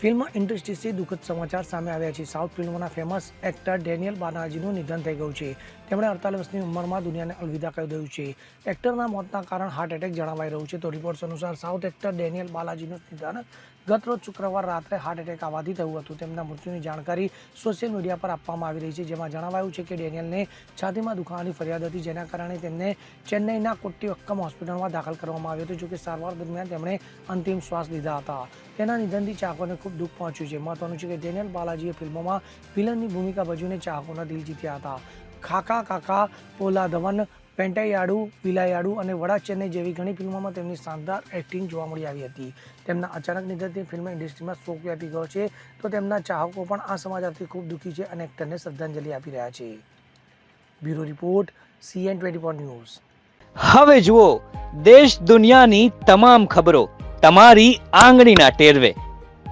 Film ઇન્ડસ્ટ્રીથી દુઃખદ સમાચાર સામે આવ્યા છે. સાઉથ ફિલ્મના ફેમસ એક્ટર ડેનિયલ બાનાજીનું નિધન થઈ ગયું છે. તેમણે અડતાલીસ વર્ષની ઉંમરમાં દુનિયાને અલવિદા કહી દયું છે. એક્ટરના મોતના કારણ હાર્ટ એટેક જણાવાઈ રહ્યું છે. તો રિપોર્ટ્સ અનુસાર સાઉથ એક્ટર ડેનિયલ બાલાજીનું નિધન ગત રોજ શુક્રવાર રાત્રે હાર્ટ એટેક આવવાથી થયું હતું. તેમના મૃત્યુની જાણકારી સોશિયલ મીડિયા પર આપવામાં આવી રહી છે, જેમાં જણાવાયું છે કે ડેનિયલને છાતીમાં દુખાવાની ફરિયાદ હતી, જેના કારણે તેમને ચેન્નઈના કોટ્ટીવક્કમ હોસ્પિટલમાં દાખલ કરવામાં આવ્યો હતો, જોકે સારવાર દરમિયાન તેમણે અંતિમ શ્વાસ લીધા હતા. તેના નિધનથી ચાહકોને ખૂબ દુઃખ પહોંચ્યું છે. મહત્વનું છે કે ડેનિયલ બાલાજીએ ફિલ્મોમાં વિલનની ભૂમિકા ભજવીને ચાહકોના દિલ જીત્યા હતા. ખાકા કાકા પોલા ધવન પેન્ટાયાડુ વિલાયાડુ અને વડા ચેન્નઈ જેવી ઘણી ફિલ્મોમાં તેમની શાનદાર એક્ટિંગ જોવા મળી આવી હતી. તેમના અચાનક નિધનથી ફિલ્મ ઇન્ડસ્ટ્રીમાં શોક વ્યાપી ગયો છે. તો તેમના ચાહકો પણ આ સમાચારથી ખૂબ દુઃખી છે અને એક્ટરને શ્રદ્ધાંજલિ આપી રહ્યા છે. Bureau report, CN twenty four news. હવે જુઓ, દેશ દુનિયાની તમામ ખબરો તમારી આંગળીના ટેરવે.